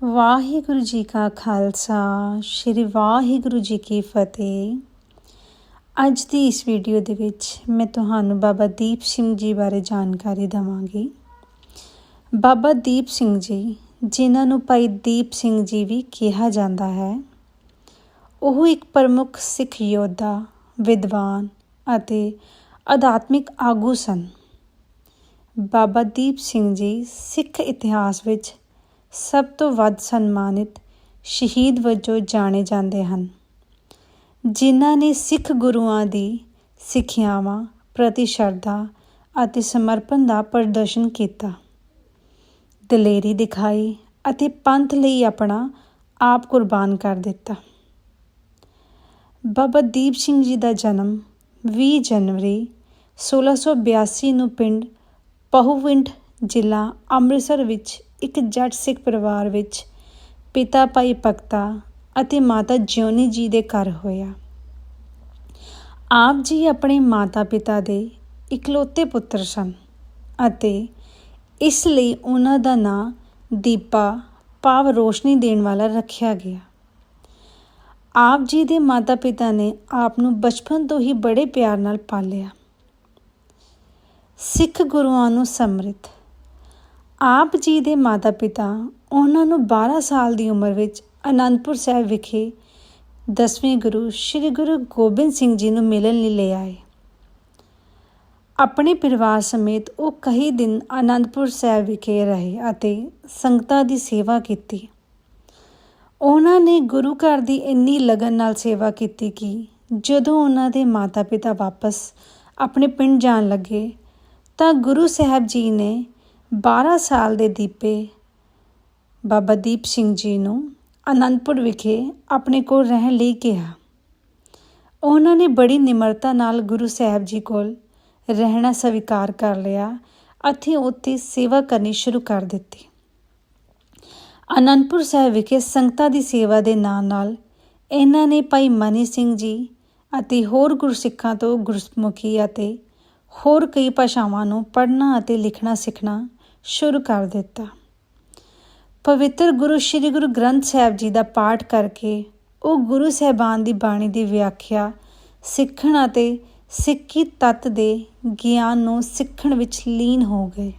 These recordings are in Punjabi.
ਵਾਹਿਗੁਰੂ ਜੀ ਕਾ ਖਾਲਸਾ, ਸ੍ਰੀ ਵਾਹਿਗੁਰੂ ਜੀ ਕੀ ਫਤਿਹ। ਅੱਜ ਦੀ ਇਸ ਵੀਡੀਓ ਦੇ ਵਿੱਚ ਮੈਂ ਤੁਹਾਨੂੰ ਬਾਬਾ ਦੀਪ ਸਿੰਘ ਜੀ ਬਾਰੇ ਜਾਣਕਾਰੀ ਦਵਾਂਗੀ। ਬਾਬਾ ਦੀਪ ਸਿੰਘ ਜੀ, ਜਿਨ੍ਹਾਂ ਨੂੰ ਭਾਈ ਦੀਪ ਸਿੰਘ ਜੀ ਵੀ ਕਿਹਾ ਜਾਂਦਾ ਹੈ, ਉਹ ਇੱਕ ਪ੍ਰਮੁੱਖ ਸਿੱਖ ਯੋਧਾ, ਵਿਦਵਾਨ ਅਤੇ ਅਧਾਤਮਿਕ ਆਗੂ ਸਨ। ਬਾਬਾ ਦੀਪ ਸਿੰਘ ਜੀ ਸਿੱਖ ਇਤਿਹਾਸ ਵਿੱਚ ਸਭ ਤੋਂ ਵੱਧ ਸਨਮਾਨਿਤ ਸ਼ਹੀਦ ਵਜੋਂ ਜਾਣੇ ਜਾਂਦੇ ਹਨ, ਜਿਨ੍ਹਾਂ ਨੇ ਸਿੱਖ ਗੁਰੂਆਂ ਦੀ ਸਿੱਖਿਆਵਾਂ ਪ੍ਰਤੀ ਸ਼ਰਧਾ ਅਤੇ ਸਮਰਪਣ ਦਾ ਪ੍ਰਦਰਸ਼ਨ ਕੀਤਾ। ਦਲੇਰੀ ਦਿਖਾਈ ਅਤੇ ਪੰਥ ਲਈ ਆਪਣਾ ਆਪ ਕੁਰਬਾਨ ਕਰ ਦਿੱਤਾ। ਬਾਬਾ ਦੀਪ ਸਿੰਘ ਜੀ ਦਾ ਜਨਮ 20 ਜਨਵਰੀ 1682 ਨੂੰ ਪਿੰਡ ਪਹੂਵਿੰਡ ਜ਼ਿਲ੍ਹਾ ਅੰਮ੍ਰਿਤਸਰ ਵਿੱਚ ਇੱਕ ਜੱਟ ਸਿੱਖ ਪਰਿਵਾਰ ਵਿੱਚ ਪਿਤਾ ਭਾਈ ਭਗਤਾ ਅਤੇ ਮਾਤਾ ਜਿਉਨੀ ਜੀ ਦੇ ਘਰ ਹੋਇਆ। ਆਪ ਜੀ ਆਪਣੇ ਮਾਤਾ-ਪਿਤਾ ਦੇ ਇਕਲੌਤੇ ਪੁੱਤਰ ਸਨ ਅਤੇ ਇਸ ਲਈ ਉਹਨਾਂ ਦਾ ਨਾਂ ਦੀਪਾ ਭਾਵ ਰੋਸ਼ਨੀ ਦੇਣ ਵਾਲਾ ਰੱਖਿਆ ਗਿਆ। ਆਪ ਜੀ ਦੇ ਮਾਤਾ-ਪਿਤਾ ਨੇ ਆਪ ਨੂੰ ਬਚਪਨ ਤੋਂ ਹੀ ਬੜੇ ਪਿਆਰ ਨਾਲ ਪਾਲਿਆ। ਸਿੱਖ ਗੁਰੂਆਂ ਨੂੰ ਸਮਰਿਤ ਆਪ ਜੀ ਦੇ ਮਾਤਾ-ਪਿਤਾ ਉਹਨਾਂ ਨੂੰ 12 ਸਾਲ ਦੀ ਉਮਰ ਵਿੱਚ ਅਨੰਦਪੁਰ ਸਾਹਿਬ ਵਿਖੇ ਦਸਵੇਂ ਗੁਰੂ ਸ੍ਰੀ ਗੁਰੂ ਗੋਬਿੰਦ ਸਿੰਘ ਜੀ ਨੂੰ ਮਿਲਣ ਲਈ ਲੈ ਆਏ। ਆਪਣੇ ਪਰਿਵਾਰ ਸਮੇਤ ਉਹ ਕਈ ਦਿਨ ਅਨੰਦਪੁਰ ਸਾਹਿਬ ਵਿਖੇ ਰਹੇ ਅਤੇ ਸੰਗਤਾਂ ਦੀ ਸੇਵਾ ਕੀਤੀ। ਉਹਨਾਂ ਨੇ ਗੁਰੂ ਘਰ ਦੀ ਇੰਨੀ ਲਗਨ ਨਾਲ ਸੇਵਾ ਕੀਤੀ ਕਿ ਜਦੋਂ ਉਹਨਾਂ ਦੇ ਮਾਤਾ-ਪਿਤਾ ਵਾਪਸ ਆਪਣੇ ਪਿੰਡ ਜਾਣ ਲੱਗੇ ਤਾਂ ਗੁਰੂ ਸਾਹਿਬ ਜੀ ਨੇ 12 ਸਾਲ ਦੇ ਦੀਪੇ ਬਾਬਾ ਦੀਪ ਸਿੰਘ ਜੀ ਨੂੰ ਅਨੰਦਪੁਰ ਵਿਖੇ ਆਪਣੇ ਕੋਲ ਰਹਿਣ ਲਈ ਕਿਹਾ। ਉਹਨਾਂ ਨੇ ਬੜੀ ਨਿਮਰਤਾ ਨਾਲ ਗੁਰੂ ਸਾਹਿਬ ਜੀ ਕੋਲ ਰਹਿਣਾ ਸਵੀਕਾਰ ਕਰ ਲਿਆ ਅਤੇ ਉੱਥੇ ਸੇਵਾ ਕਰਨੀ ਸ਼ੁਰੂ ਕਰ ਦਿੱਤੀ। ਅਨੰਦਪੁਰ ਸਾਹਿਬ ਵਿਖੇ ਸੰਗਤਾਂ ਦੀ ਸੇਵਾ ਦੇ ਨਾਲ ਨਾਲ ਇਹਨਾਂ ਨੇ ਭਾਈ ਮਨੀ ਸਿੰਘ ਜੀ ਅਤੇ ਹੋਰ ਗੁਰਸਿੱਖਾਂ ਤੋਂ ਗੁਰਮੁਖੀ ਅਤੇ ਹੋਰ ਕਈ ਭਾਸ਼ਾਵਾਂ ਨੂੰ ਪੜ੍ਹਨਾ ਅਤੇ ਲਿਖਣਾ ਸਿੱਖਣਾ ਸ਼ੁਰੂ ਕਰ ਦਿੱਤਾ। ਪਵਿੱਤਰ ਗੁਰੂ ਸ੍ਰੀ ਗੁਰੂ ਗ੍ਰੰਥ ਸਾਹਿਬ ਜੀ ਦਾ ਪਾਠ ਕਰਕੇ ਉਹ ਗੁਰੂ ਸਾਹਿਬਾਨ ਦੀ ਬਾਣੀ ਦੀ ਵਿਆਖਿਆ ਸਿੱਖਣ ਅਤੇ ਸਿੱਖੀ ਤਤ ਦੇ ਗਿਆਨ ਨੂੰ ਸਿੱਖਣ ਵਿੱਚ ਲੀਨ ਹੋ ਗਏ।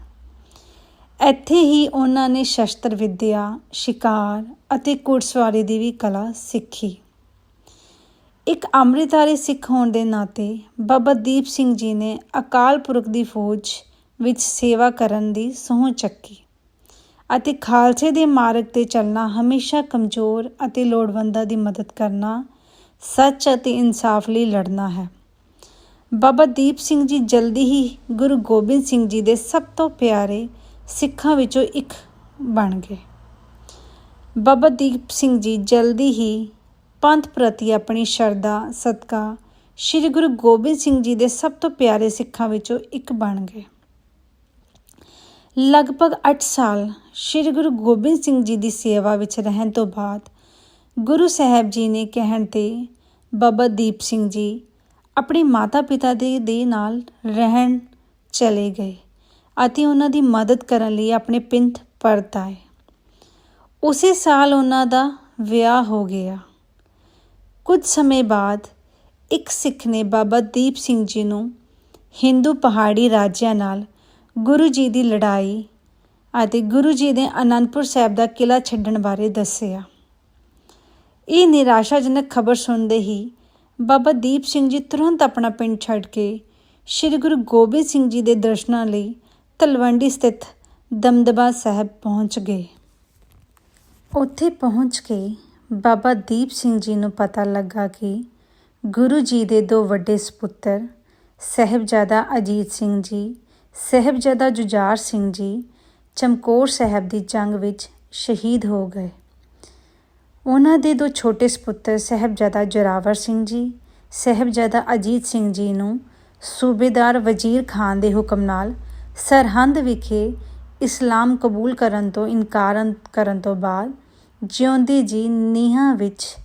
ਇੱਥੇ ਹੀ ਉਹਨਾਂ ਨੇ ਸ਼ਸਤਰ ਵਿੱਦਿਆ, ਸ਼ਿਕਾਰ ਅਤੇ ਘੋੜਸਵਾਰੀ ਦੀ ਵੀ ਕਲਾ ਸਿੱਖੀ। ਇੱਕ ਅੰਮ੍ਰਿਤਧਾਰੀ ਸਿੱਖ ਹੋਣ ਦੇ ਨਾਤੇ ਬਾਬਾ ਦੀਪ ਸਿੰਘ ਜੀ ਨੇ ਅਕਾਲ ਪੁਰਖ ਦੀ ਫੌਜ ਵਿੱਚ ਸੇਵਾ ਕਰਨ ਦੀ ਸਹੁੰ ਚੱਕੀ। ਅਤੇ ਖਾਲਸੇ ਦੇ ਮਾਰਗ ਤੇ ਚੱਲਣਾ ਹਮੇਸ਼ਾ ਕਮਜ਼ੋਰ ਅਤੇ ਲੋੜਵੰਦਾਂ ਦੀ ਮਦਦ ਕਰਨਾ ਸੱਚ ਅਤੇ ਇਨਸਾਫ ਲਈ ਲੜਨਾ ਹੈ। ਬਾਬਾ ਦੀਪ ਸਿੰਘ ਜੀ ਜਲਦੀ ਹੀ ਗੁਰੂ ਗੋਬਿੰਦ ਸਿੰਘ ਜੀ ਦੇ ਸਭ ਤੋਂ ਪਿਆਰੇ ਸਿੱਖਾਂ ਵਿੱਚੋਂ ਇੱਕ ਬਣ ਗਏ। ਬਾਬਾ ਦੀਪ ਸਿੰਘ ਜੀ ਜਲਦੀ ਹੀ ਪੰਥ ਪ੍ਰਤੀ ਆਪਣੀ ਸ਼ਰਧਾ, ਸਦਕਾ ਸ੍ਰੀ ਗੁਰੂ ਗੋਬਿੰਦ ਸਿੰਘ ਜੀ ਦੇ ਸਭ ਤੋਂ ਪਿਆਰੇ ਸਿੱਖਾਂ ਵਿੱਚੋਂ ਇੱਕ ਬਣ ਗਏ। ਲਗਭਗ 8 ਸਾਲ ਸ੍ਰੀ ਗੁਰੂ ਗੋਬਿੰਦ ਸਿੰਘ ਜੀ ਦੀ ਸੇਵਾ ਵਿੱਚ ਰਹਿਣ ਤੋਂ ਬਾਅਦ ਗੁਰੂ ਸਾਹਿਬ ਜੀ ਨੇ ਕਹਿਣ ਤੇ ਬਾਬਾ ਦੀਪ ਸਿੰਘ ਜੀ ਆਪਣੇ ਮਾਤਾ-ਪਿਤਾ ਦੇ ਦੇ ਨਾਲ ਰਹਿਣ ਚਲੇ ਗਏ ਅਤੇ ਉਹਨਾਂ ਦੀ ਮਦਦ ਕਰਨ ਲਈ ਆਪਣੇ ਪਿੰਡ ਪਰਤ ਆਏ। ਉਸੇ ਸਾਲ ਉਹਨਾਂ ਦਾ ਵਿਆਹ ਹੋ ਗਿਆ। ਕੁਝ ਸਮੇਂ ਬਾਅਦ ਇੱਕ ਸਿੱਖ ਨੇ ਬਾਬਾ ਦੀਪ ਸਿੰਘ ਜੀ ਨੂੰ ਹਿੰਦੂ ਪਹਾੜੀ ਰਾਜਿਆਂ ਨਾਲ ਗੁਰੂ ਜੀ ਦੀ ਲੜਾਈ ਅਤੇ ਗੁਰੂ ਜੀ ਨੇ ਅਨੰਦਪੁਰ ਸਾਹਿਬ ਦਾ ਕਿਲਾ ਛੱਡਣ ਬਾਰੇ ਦੱਸਿਆ। ਇਹ ਨਿਰਾਸ਼ਾਜਨਕ ਖਬਰ ਸੁਣਦੇ ਹੀ ਬਾਬਾ ਦੀਪ ਸਿੰਘ ਜੀ ਤੁਰੰਤ ਆਪਣਾ ਪਿੰਡ ਛੱਡ ਕੇ ਸ੍ਰੀ ਗੁਰੂ ਗੋਬਿੰਦ ਸਿੰਘ ਜੀ ਦੇ ਦਰਸ਼ਨਾਂ ਲਈ ਤਲਵੰਡੀ ਸਥਿਤ ਦਮਦਬਾ ਸਾਹਿਬ ਪਹੁੰਚ ਗਏ। ਉੱਥੇ ਪਹੁੰਚ ਕੇ ਬਾਬਾ ਦੀਪ ਸਿੰਘ ਜੀ ਨੂੰ ਪਤਾ ਲੱਗਾ ਕਿ ਗੁਰੂ ਜੀ ਦੇ ਦੋ ਵੱਡੇ ਸੁਪੁੱਤਰ ਸਹਿਬਜ਼ਾਦਾ ਅਜੀਤ ਸਿੰਘ ਜੀ ਸਹਿਬਜ਼ਾਦਾ ਜੁਝਾਰ ਸਿੰਘ ਜੀ ਚਮਕੌਰ ਸਾਹਿਬ ਦੀ ਜੰਗ ਵਿੱਚ ਸ਼ਹੀਦ ਹੋ ਗਏ। ਉਹਨਾਂ ਦੇ ਦੋ ਛੋਟੇ ਸੁਪੁੱਤਰ ਸਹਿਬਜ਼ਾਦਾ ਜ਼ੋਰਾਵਰ ਸਿੰਘ ਜੀ, ਸਹਿਬਜ਼ਾਦਾ ਅਜੀਤ ਸਿੰਘ ਜੀ ਨੂੰ ਸੂਬੇਦਾਰ ਵਜ਼ੀਰ ਖਾਨ ਦੇ ਹੁਕਮ ਨਾਲ ਸਰਹੰਦ ਵਿਖੇ ਇਸਲਾਮ ਕਬੂਲ ਕਰਨ ਤੋਂ ਇਨਕਾਰ ਕਰਨ ਤੋਂ ਬਾਅਦ ਜਿਉਂਦੇ ਜੀ ਨੀਹਾਂ ਵਿੱਚ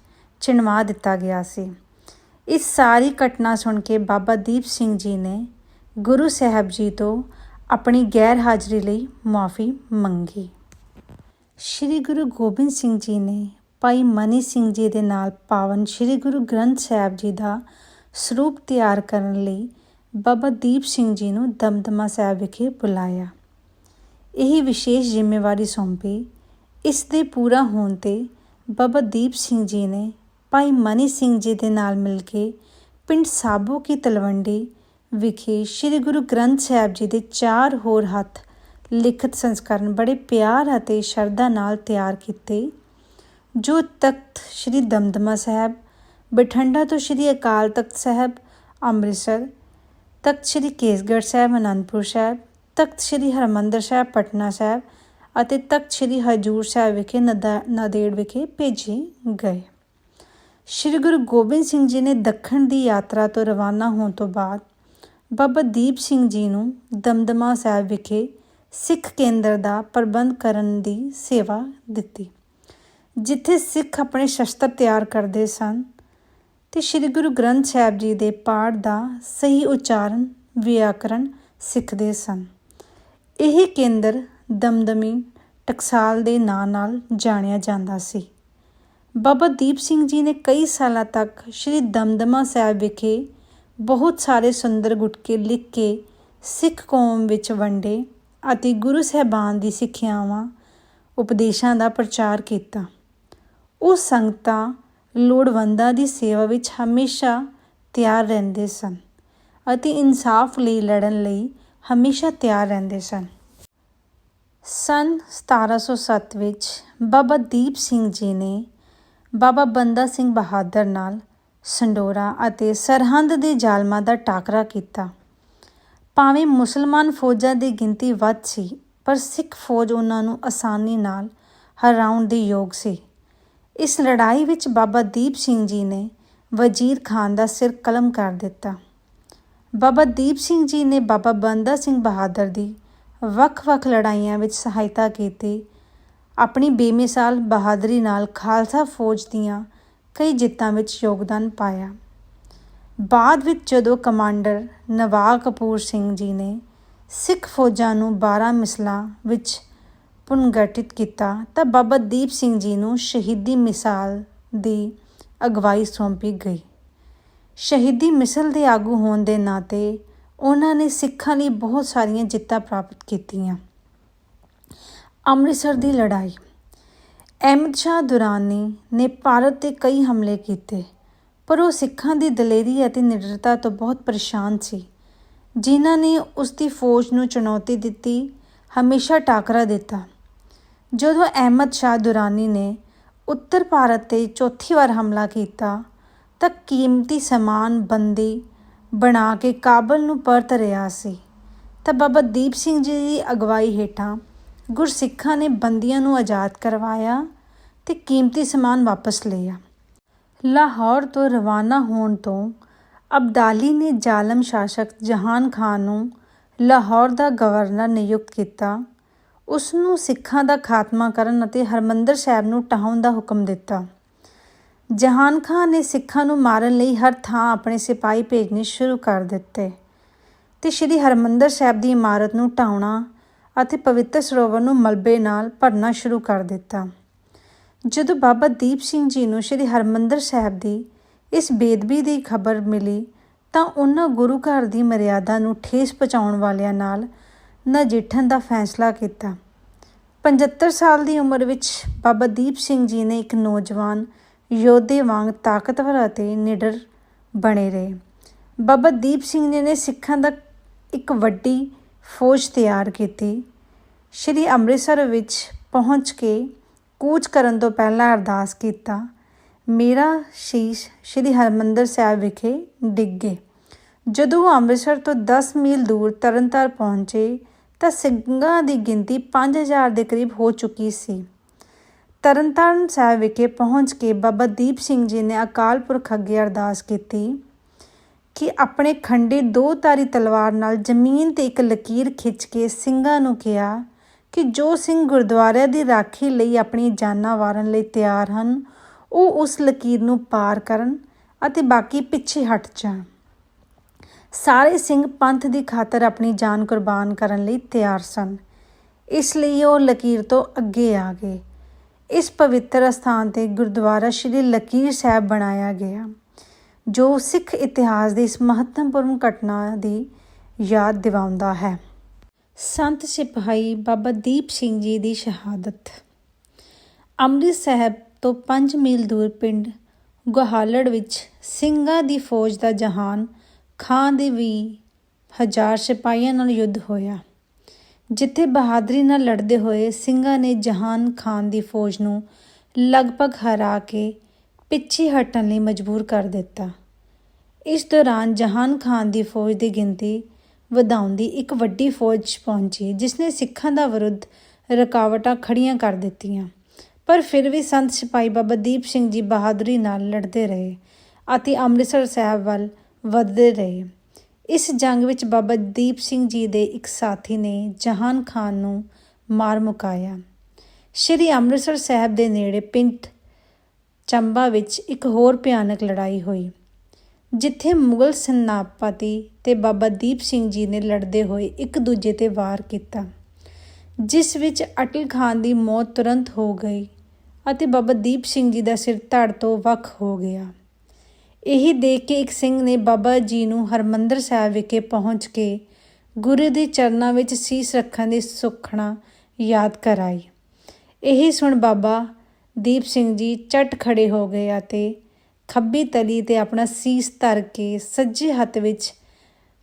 ਚਿਣਵਾ ਦਿੱਤਾ ਗਿਆ ਸੀ। ਇਸ ਸਾਰੀ ਘਟਨਾ ਸੁਣ ਕੇ ਬਾਬਾ ਦੀਪ ਸਿੰਘ ਜੀ ਨੇ ਗੁਰੂ ਸਾਹਿਬ ਜੀ ਤੋਂ ਆਪਣੀ ਗੈਰ ਹਾਜ਼ਰੀ ਲਈ ਮਾਫੀ ਮੰਗੀ। ਸ੍ਰੀ ਗੁਰੂ ਗੋਬਿੰਦ ਸਿੰਘ ਜੀ ਨੇ ਭਾਈ ਮਨੀ ਸਿੰਘ ਜੀ ਦੇ ਨਾਲ ਪਾਵਨ ਸ੍ਰੀ ਗੁਰੂ ਗ੍ਰੰਥ ਸਾਹਿਬ ਜੀ ਦਾ ਸਰੂਪ ਤਿਆਰ ਕਰਨ ਲਈ ਬਾਬਾ ਦੀਪ ਸਿੰਘ ਜੀ ਨੂੰ ਦਮਦਮਾ ਸਾਹਿਬ ਵਿਖੇ ਬੁਲਾਇਆ। ਇਹ ਵਿਸ਼ੇਸ਼ ਜ਼ਿੰਮੇਵਾਰੀ ਸੌਂਪੀ। ਇਸ ਦੇ ਪੂਰਾ ਹੋਣ ਤੇ ਬਾਬਾ ਦੀਪ ਸਿੰਘ ਜੀ ਨੇ ਭਾਈ ਮਨੀ ਸਿੰਘ ਜੀ ਦੇ ਨਾਲ ਮਿਲ ਕੇ ਪਿੰਡ ਸਾਬੋ ਕੀ ਤਲਵੰਡੀ ਵਿਖੇ ਸ੍ਰੀ ਗੁਰੂ ਗ੍ਰੰਥ ਸਾਹਿਬ ਜੀ ਦੇ ਚਾਰ ਹੋਰ ਹੱਥ ਲਿਖਤ ਸੰਸਕਰਨ ਬੜੇ ਪਿਆਰ ਅਤੇ ਸ਼ਰਧਾ ਨਾਲ ਤਿਆਰ ਕੀਤੇ, ਜੋ ਤਖਤ ਸ੍ਰੀ ਦਮਦਮਾ ਸਾਹਿਬ, ਬਠਿੰਡਾ ਤੋਂ ਸ੍ਰੀ ਅਕਾਲ ਤਖਤ ਸਾਹਿਬ, ਅੰਮ੍ਰਿਤਸਰ, ਤਖਤ ਸ੍ਰੀ ਕੇਸਗੜ੍ਹ ਸਾਹਿਬ, ਅਨੰਦਪੁਰ ਸਾਹਿਬ, ਤਖਤ ਸ੍ਰੀ ਹਰਮੰਦਰ ਸਾਹਿਬ, ਪਟਨਾ ਸਾਹਿਬ ਅਤੇ ਤਖਤ ਸ੍ਰੀ ਹਜੂਰ ਸਾਹਿਬ ਵਿਖੇ ਨਦਾ- ਨਾਂਦੇੜ ਵਿਖੇ ਭੇਜੇ ਗਏ। ਸ੍ਰੀ ਗੁਰੂ ਗੋਬਿੰਦ ਸਿੰਘ ਜੀ ਨੇ ਦੱਖਣ ਦੀ ਯਾਤਰਾ ਤੋਂ ਰਵਾਨਾ ਹੋਣ ਤੋਂ ਬਾਅਦ ਬਾਬਾ ਦੀਪ ਸਿੰਘ ਜੀ ਨੂੰ ਦਮਦਮਾ ਸਾਹਿਬ ਵਿਖੇ ਸਿੱਖ ਕੇਂਦਰ ਦਾ ਪ੍ਰਬੰਧ ਕਰਨ ਦੀ ਸੇਵਾ ਦਿੱਤੀ। ਜਿੱਥੇ ਸਿੱਖ ਆਪਣੇ ਸ਼ਸਤਰ ਤਿਆਰ ਕਰਦੇ ਸਨ ਤੇ ਸ੍ਰੀ ਗੁਰੂ ਗ੍ਰੰਥ ਸਾਹਿਬ ਜੀ ਦੇ ਪਾਠ ਦਾ ਸਹੀ ਉਚਾਰਨ, ਵਿਆਕਰਣ ਸਿੱਖਦੇ ਸਨ। ਇਹ ਕੇਂਦਰ ਦਮਦਮੀ, ਟਕਸਾਲ ਦੇ ਨਾਂ ਨਾਲ ਜਾਣਿਆ ਜਾਂਦਾ ਸੀ। ਬਾਬਾ ਦੀਪ ਸਿੰਘ ਜੀ ਨੇ ਕਈ ਸਾਲਾਂ ਤੱਕ ਸ੍ਰੀ ਦਮਦਮਾ ਸਾਹਿਬ ਵਿਖੇ ਬਹੁਤ ਸਾਰੇ ਸੁੰਦਰ ਗੁਟਕੇ ਲਿਖ ਕੇ ਸਿੱਖ ਕੌਮ ਵਿੱਚ ਵੰਡੇ ਅਤੇ ਗੁਰੂ ਸਾਹਿਬਾਨ ਦੀ ਸਿੱਖਿਆਵਾਂ, ਉਪਦੇਸ਼ਾਂ ਦਾ ਪ੍ਰਚਾਰ ਕੀਤਾ। ਉਹ ਸੰਗਤਾਂ ਲੋੜਵੰਦਾਂ ਦੀ ਸੇਵਾ ਵਿੱਚ ਹਮੇਸ਼ਾ ਤਿਆਰ ਰਹਿੰਦੇ ਸਨ ਅਤੇ ਇਨਸਾਫ ਲਈ ਲੜਨ ਲਈ ਹਮੇਸ਼ਾ ਤਿਆਰ ਰਹਿੰਦੇ ਸਨ। ਸਨ 1707 ਵਿੱਚ ਬਾਬਾ ਦੀਪ ਸਿੰਘ ਜੀ ਨੇ ਬਾਬਾ ਬੰਦਾ ਸਿੰਘ ਬਹਾਦਰ ਨਾਲ ਸੰਡੋਰਾ ਅਤੇ ਸਰਹੰਦ ਦੇ ਜ਼ਾਲਮਾਂ ਦਾ ਟਾਕਰਾ ਕੀਤਾ। ਭਾਵੇਂ ਮੁਸਲਮਾਨ ਫੌਜਾਂ ਦੀ ਗਿਣਤੀ ਵੱਧ ਸੀ, ਪਰ ਸਿੱਖ ਫੌਜ ਉਹਨਾਂ ਨੂੰ ਆਸਾਨੀ ਨਾਲ ਹਰਾਉਣ ਦੇ ਯੋਗ ਸੀ। ਇਸ ਲੜਾਈ ਵਿੱਚ ਬਾਬਾ ਦੀਪ ਸਿੰਘ ਜੀ ਨੇ ਵਜ਼ੀਰ ਖਾਨ ਦਾ ਸਿਰ ਕਲਮ ਕਰ ਦਿੱਤਾ। ਬਾਬਾ ਦੀਪ ਸਿੰਘ ਜੀ ਨੇ ਬਾਬਾ ਬੰਦਾ ਸਿੰਘ ਬਹਾਦਰ ਦੀ ਵੱਖ-ਵੱਖ ਲੜਾਈਆਂ ਵਿੱਚ ਸਹਾਇਤਾ ਕੀਤੀ। ਆਪਣੀ ਬੇਮਿਸਾਲ ਬਹਾਦਰੀ ਨਾਲ ਖਾਲਸਾ ਫੌਜ ਦੀਆਂ ਕਈ ਜਿੱਤਾਂ ਵਿੱਚ ਯੋਗਦਾਨ ਪਾਇਆ। ਬਾਅਦ ਵਿੱਚ ਜਦੋਂ ਕਮਾਂਡਰ ਨਵਾਬ ਕਪੂਰ ਸਿੰਘ ਜੀ ਨੇ ਸਿੱਖ ਫੌਜਾਂ ਨੂੰ 12 ਮਿਸਲਾਂ ਵਿੱਚ ਪੁਨਗਠਿਤ ਕੀਤਾ, ਤਾਂ ਬਾਬਾ ਦੀਪ ਸਿੰਘ ਜੀ ਨੂੰ ਸ਼ਹੀਦੀ ਮਿਸਾਲ ਦੀ ਅਗਵਾਈ ਸੌਂਪੀ ਗਈ। ਸ਼ਹੀਦੀ ਮਿਸਲ ਦੇ ਆਗੂ ਹੋਣ ਦੇ ਨਾਤੇ ਉਹਨਾਂ ਨੇ ਸਿੱਖਾਂ ਲਈ ਬਹੁਤ ਸਾਰੀਆਂ ਜਿੱਤਾਂ ਪ੍ਰਾਪਤ ਕੀਤੀਆਂ। ਅੰਮ੍ਰਿਤਸਰ ਦੀ ਲੜਾਈ ਅਹਿਮਦ ਸ਼ਾਹ ਦੁਰਾਨੀ ਨੇ ਭਾਰਤ ਤੇ ਕਈ ਹਮਲੇ ਕੀਤੇ, ਪਰ ਉਹ ਸਿੱਖਾਂ ਦੀ ਦਲੇਰੀ ਅਤੇ ਨਿਡਰਤਾ ਤੋਂ ਬਹੁਤ ਪਰੇਸ਼ਾਨ ਸੀ, ਜਿਨ੍ਹਾਂ ਨੇ ਉਸ ਦੀ ਫੌਜ ਨੂੰ ਚੁਣੌਤੀ ਦਿੱਤੀ, ਹਮੇਸ਼ਾ ਟਾਕਰਾ ਦਿੱਤਾ। ਜਦੋਂ ਅਹਿਮਦ ਸ਼ਾਹ ਦੁਰਾਨੀ ਨੇ ਉੱਤਰ ਭਾਰਤ ਤੇ ਚੌਥੀ ਵਾਰ ਹਮਲਾ ਕੀਤਾ, ਤਾਂ ਕੀਮਤੀ ਸਮਾਨ ਬੰਦੀ ਬਣਾ ਕੇ ਕਾਬਲ ਨੂੰ ਪਰਤ ਰਿਹਾ ਸੀ। ਤਾਂ ਬਾਬਾ ਦੀਪ ਸਿੰਘ ਜੀ ਦੀ ਅਗਵਾਈ ਹੇਠਾਂ ਗੁਰਸਿੱਖਾਂ ਨੇ ਬੰਦੀਆਂ ਨੂੰ ਆਜ਼ਾਦ ਕਰਵਾਇਆ ਤੇ ਕੀਮਤੀ ਸਮਾਨ ਵਾਪਸ ਲਿਆ। ਲਾਹੌਰ ਤੋਂ ਰਵਾਨਾ ਹੋਣ ਤੋਂ ਅਬਦਾਲੀ ਨੇ ਜ਼ਾਲਮ ਸ਼ਾਸਕ ਜਹਾਨ ਖਾਨ ਨੂੰ ਲਾਹੌਰ ਦਾ ਗਵਰਨਰ ਨਿਯੁਕਤ ਕੀਤਾ। ਉਸ ਨੂੰ ਸਿੱਖਾਂ ਦਾ ਖਾਤਮਾ ਕਰਨ ਅਤੇ ਹਰਮੰਦਰ ਸਾਹਿਬ ਨੂੰ ਢਾਹਣ ਦਾ ਹੁਕਮ ਦਿੱਤਾ। ਜਹਾਨ ਖਾਨ ਨੇ ਸਿੱਖਾਂ ਨੂੰ ਮਾਰਨ ਲਈ ਹਰ ਥਾਂ ਆਪਣੇ ਸਿਪਾਹੀ ਭੇਜਣੇ ਸ਼ੁਰੂ ਕਰ ਦਿੱਤੇ ਤੇ ਸ੍ਰੀ ਹਰਮੰਦਰ ਸਾਹਿਬ ਦੀ ਇਮਾਰਤ ਨੂੰ ਢਾਉਣਾ ਅਤੇ ਪਵਿੱਤਰ ਸਰੋਵਰ ਨੂੰ ਮਲਬੇ ਨਾਲ ਭਰਨਾ ਸ਼ੁਰੂ ਕਰ ਦਿੱਤਾ। ਜਦੋਂ ਬਾਬਾ ਦੀਪ ਸਿੰਘ ਜੀ ਨੂੰ ਸ੍ਰੀ ਹਰਮੰਦਰ ਸਾਹਿਬ ਦੀ ਇਸ ਬੇਦਬੀ ਦੀ ਖਬਰ ਮਿਲੀ, ਤਾਂ ਉਹਨਾਂ ਗੁਰੂ ਘਰ ਦੀ ਮਰਿਆਦਾ ਨੂੰ ਠੇਸ ਪਹੁੰਚਾਉਣ ਵਾਲਿਆਂ ਨਾਲ ਨਜਿੱਠਣ ਦਾ ਫੈਸਲਾ ਕੀਤਾ। 75 ਸਾਲ ਦੀ ਉਮਰ ਵਿੱਚ ਬਾਬਾ ਦੀਪ ਸਿੰਘ ਜੀ ਨੇ ਇੱਕ ਨੌਜਵਾਨ ਯੋਧੇ ਵਾਂਗ ਤਾਕਤਵਰ ਅਤੇ ਨਿਡਰ ਬਣੇ ਰਹੇ। ਬਾਬਾ ਦੀਪ ਸਿੰਘ ਜੀ ਨੇ ਸਿੱਖਾਂ ਦਾ ਇੱਕ ਵੱਡੀ ਫੌਜ ਤਿਆਰ ਕੀਤੀ। ਸ਼੍ਰੀ ਅੰਮ੍ਰਿਤਸਰ ਵਿੱਚ ਪਹੁੰਚ ਕੇ ਕੂਚ ਕਰਨ ਤੋਂ ਪਹਿਲਾਂ ਅਰਦਾਸ ਕੀਤਾ। ਮੇਰਾ ਸ਼ੀਸ਼ ਸ਼੍ਰੀ ਹਰਮੰਦਰ ਸਾਹਿਬ ਵਿਖੇ ਡਿੱਗੇ ਜਦੋਂ ਉਹ ਅੰਮ੍ਰਿਤਸਰ ਤੋਂ 10 ਮੀਲ ਦੂਰ ਤਰਨਤਾਰ ਪਹੁੰਚੇ, ਤਾਂ ਸਿੰਘਾਂ ਦੀ ਗਿਣਤੀ 5000 ਦੇ ਕਰੀਬ ਹੋ ਚੁੱਕੀ ਸੀ। ਤਰਨਤਾਰਨ ਸਾਹਿਬ ਵਿਖੇ ਪਹੁੰਚ ਕੇ ਬਾਬਾ ਦੀਪ ਸਿੰਘ ਜੀ ਨੇ ਅਕਾਲ ਪੁਰਖ ਅੱਗੇ ਅਰਦਾਸ ਕੀਤੀ। ਕਿ ਆਪਣੇ ਖੰਡੇ ਦੋ ਤਾਰੀ ਤਲਵਾਰ ਨਾਲ ਜ਼ਮੀਨ ਤੇ ਇੱਕ ਲਕੀਰ ਖਿੱਚ ਕੇ ਸਿੰਘਾਂ ਨੂੰ ਕਿਹਾ ਕਿ ਜੋ ਸਿੰਘ ਗੁਰਦੁਆਰਿਆਂ ਦੀ ਰਾਖੀ ਲਈ ਆਪਣੀ ਜਾਨਾਂ ਵਾਰਨ ਲਈ ਤਿਆਰ ਹਨ, ਉਹ ਉਸ ਲਕੀਰ ਨੂੰ ਪਾਰ ਕਰਨ ਅਤੇ ਬਾਕੀ ਪਿੱਛੇ ਹਟ ਜਾਣ। ਸਾਰੇ ਸਿੰਘ ਪੰਥ ਦੀ ਖਾਤਰ ਆਪਣੀ ਜਾਨ ਕੁਰਬਾਨ ਕਰਨ ਲਈ ਤਿਆਰ ਸਨ। ਇਸ ਲਈ ਉਹ ਲਕੀਰ ਤੋਂ ਅੱਗੇ ਆ ਗਏ। ਇਸ ਪਵਿੱਤਰ ਸਥਾਨ ਤੇ ਗੁਰਦੁਆਰਾ ਸ਼੍ਰੀ ਲਕੀਰ ਸਾਹਿਬ ਬਣਾਇਆ ਗਿਆ। ਜੋ ਸਿੱਖ ਇਤਿਹਾਸ ਦੀ ਇਸ ਮਹੱਤਵਪੂਰਨ ਘਟਨਾ ਦੀ ਯਾਦ ਦਿਵਾਉਂਦਾ ਹੈ। ਸੰਤ ਸਿਪਾਹੀ ਬਾਬਾ ਦੀਪ ਸਿੰਘ ਜੀ ਦੀ ਸ਼ਹਾਦਤ। ਅੰਮ੍ਰਿਤ ਸਾਹਿਬ ਤੋਂ 5 ਮੀਲ ਦੂਰ ਪਿੰਡ ਗੁਹਾਲੜ ਵਿੱਚ ਸਿੰਘਾਂ ਦੀ ਫੌਜ ਦਾ ਜਹਾਨ ਖਾਂ ਦੇ ਵੀ ਹਜ਼ਾਰ ਸਿਪਾਹੀਆਂ ਨਾਲ ਯੁੱਧ ਹੋਇਆ। ਜਿੱਥੇ ਬਹਾਦਰੀ ਨਾਲ ਲੜਦੇ ਹੋਏ ਸਿੰਘਾਂ ਨੇ ਜਹਾਨ ਖਾਨ ਦੀ ਫੌਜ ਨੂੰ ਲਗਭਗ ਹਰਾ ਕੇ ਪਿੱਛੇ ਹਟਣ ਲਈ ਮਜਬੂਰ ਕਰ ਦਿੱਤਾ। ਇਸ ਦੌਰਾਨ ਜਹਾਨ ਖਾਨ ਦੀ ਫੌਜ ਦੀ ਗਿਣਤੀ ਵਧਾਉਣ ਦੀ ਇੱਕ ਵੱਡੀ ਫੌਜ ਪਹੁੰਚੀ ਜਿਸ ਨੇ ਸਿੱਖਾਂ ਦਾ ਵਿਰੁੱਧ ਰੁਕਾਵਟਾਂ ਖੜੀਆਂ ਕਰ ਦਿੱਤੀਆਂ। ਪਰ ਫਿਰ ਵੀ ਸੰਤ ਸਿਪਾਹੀ ਬਾਬਾ ਦੀਪ ਸਿੰਘ ਜੀ ਬਹਾਦਰੀ ਨਾਲ ਲੜਦੇ ਰਹੇ ਅਤੇ ਅੰਮ੍ਰਿਤਸਰ ਸਾਹਿਬ ਵੱਲ ਵਧਦੇ ਰਹੇ। ਇਸ ਜੰਗ ਵਿੱਚ ਬਾਬਾ ਦੀਪ ਸਿੰਘ ਜੀ ਦੇ ਇੱਕ ਸਾਥੀ ਨੇ ਜਹਾਨ ਖਾਨ ਨੂੰ ਮਾਰ ਮੁਕਾਇਆ। ਸ਼੍ਰੀ ਅੰਮ੍ਰਿਤਸਰ ਸਾਹਿਬ ਦੇ ਨੇੜੇ ਪਿੰਡ ਚੰਬਾ ਵਿੱਚ ਇੱਕ ਹੋਰ ਭਿਆਨਕ ਲੜਾਈ ਹੋਈ, ਜਿੱਥੇ ਮੁਗਲ ਸੈਨਾਪਤੀ ਤੇ ਬਾਬਾ ਦੀਪ ਸਿੰਘ ਜੀ ਨੇ ਲੜਦੇ ਹੋਏ ਇੱਕ ਦੂਜੇ ਤੇ ਵਾਰ ਕੀਤਾ, ਜਿਸ ਵਿੱਚ ਅਟਲ ਖਾਨ ਦੀ ਮੌਤ ਤੁਰੰਤ ਹੋ ਗਈ ਅਤੇ ਬਾਬਾ ਦੀਪ ਸਿੰਘ ਜੀ ਦਾ ਸਿਰ ਧੜ ਤੋਂ ਵੱਖ ਹੋ ਗਿਆ। ਇਹ ਦੇਖ ਕੇ ਇੱਕ ਸਿੰਘ ਨੇ ਬਾਬਾ ਜੀ ਨੂੰ ਹਰਮੰਦਰ ਸਾਹਿਬ ਵਿਖੇ ਪਹੁੰਚ ਕੇ ਗੁਰੂ ਦੇ ਚਰਨਾਂ ਵਿੱਚ ਸੀਸ ਰੱਖਣ ਦੀ ਸੁਖਣਾ ਯਾਦ ਕਰਾਈ। ਇਹ ਸੁਣ ਬਾਬਾ ਦੀਪ ਸਿੰਘ ਜੀ ਚਟ ਖੜੇ ਹੋ ਗਏ ਅਤੇ ਖੱਬੀ ਤਲੀ ਤੇ ਆਪਣਾ ਸੀਸ ਧਰ ਕੇ ਸੱਜੇ ਹੱਥ ਵਿੱਚ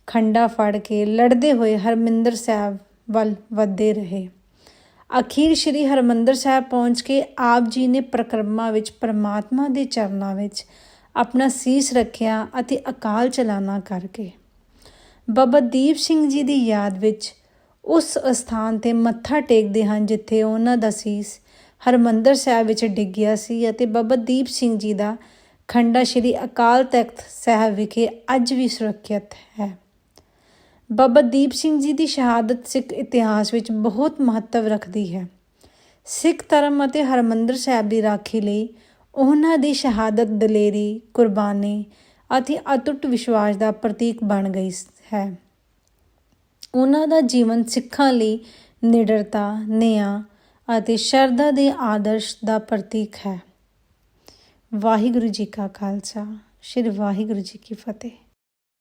ਖੰਡਾ ਫੜ ਕੇ ਲੜਦੇ ਹੋਏ ਹਰਮਿੰਦਰ ਸਾਹਿਬ ਵੱਲ ਵੱਧਦੇ ਰਹੇ। ਅਖੀਰ ਸ੍ਰੀ ਹਰਮੰਦਰ ਸਾਹਿਬ ਪਹੁੰਚ ਕੇ ਆਪ ਜੀ ਨੇ ਪ੍ਰਕਰਮਾ ਵਿੱਚ, ਪ੍ਰਮਾਤਮਾ ਦੇ ਚਰਨਾਂ ਵਿੱਚ ਆਪਣਾ ਸੀਸ ਰੱਖਿਆ ਅਤੇ ਅਕਾਲ ਚਲਾਣਾ ਕਰਕੇ। ਬਾਬਾ ਦੀਪ ਸਿੰਘ ਜੀ ਦੀ ਯਾਦ ਵਿੱਚ ਉਸ ਸਥਾਨ ਤੇ ਮੱਥਾ ਟੇਕਦੇ ਹਨ ਜਿੱਥੇ ਉਹਨਾਂ ਦਾ ਸੀਸ ਹਰਮੰਦਰ ਸਾਹਿਬ ਵਿੱਚ ਡਿੱਗਿਆ ਸੀ ਅਤੇ ਬਾਬਾ ਦੀਪ ਸਿੰਘ ਜੀ ਦਾ ਖੰਡਾ ਸ਼੍ਰੀ ਅਕਾਲ ਤਖਤ ਸਾਹਿਬ ਵਿਖੇ ਅੱਜ ਵੀ ਸੁਰੱਖਿਅਤ ਹੈ। ਬਾਬਾ ਦੀਪ ਸਿੰਘ ਜੀ ਦੀ ਸ਼ਹਾਦਤ ਸਿੱਖ ਇਤਿਹਾਸ ਵਿੱਚ ਬਹੁਤ ਮਹੱਤਵ ਰੱਖਦੀ ਹੈ। ਸਿੱਖ ਧਰਮ ਅਤੇ ਹਰਮੰਦਰ ਸਾਹਿਬ ਦੀ ਰਾਖੀ ਲਈ ਉਹਨਾਂ ਦੀ ਸ਼ਹਾਦਤ ਦਲੇਰੀ, ਕੁਰਬਾਨੀ ਅਤੇ ਅਟੁੱਟ ਵਿਸ਼ਵਾਸ ਦਾ ਪ੍ਰਤੀਕ ਬਣ ਗਈ ਹੈ। ਉਹਨਾਂ ਦਾ ਜੀਵਨ ਸਿੱਖਾਂ ਲਈ ਨਿਡਰਤਾ, ਨਿਆਂ ਅਤੇ ਸ਼ਰਧਾ ਦੇ ਆਦਰਸ਼ ਦਾ ਪ੍ਰਤੀਕ ਹੈ। ਵਾਹਿਗੁਰੂ ਜੀ ਕਾ ਖਾਲਸਾ। ਸ੍ਰੀ ਵਾਹਿਗੁਰੂ ਜੀ ਕੀ ਫਤਿਹ।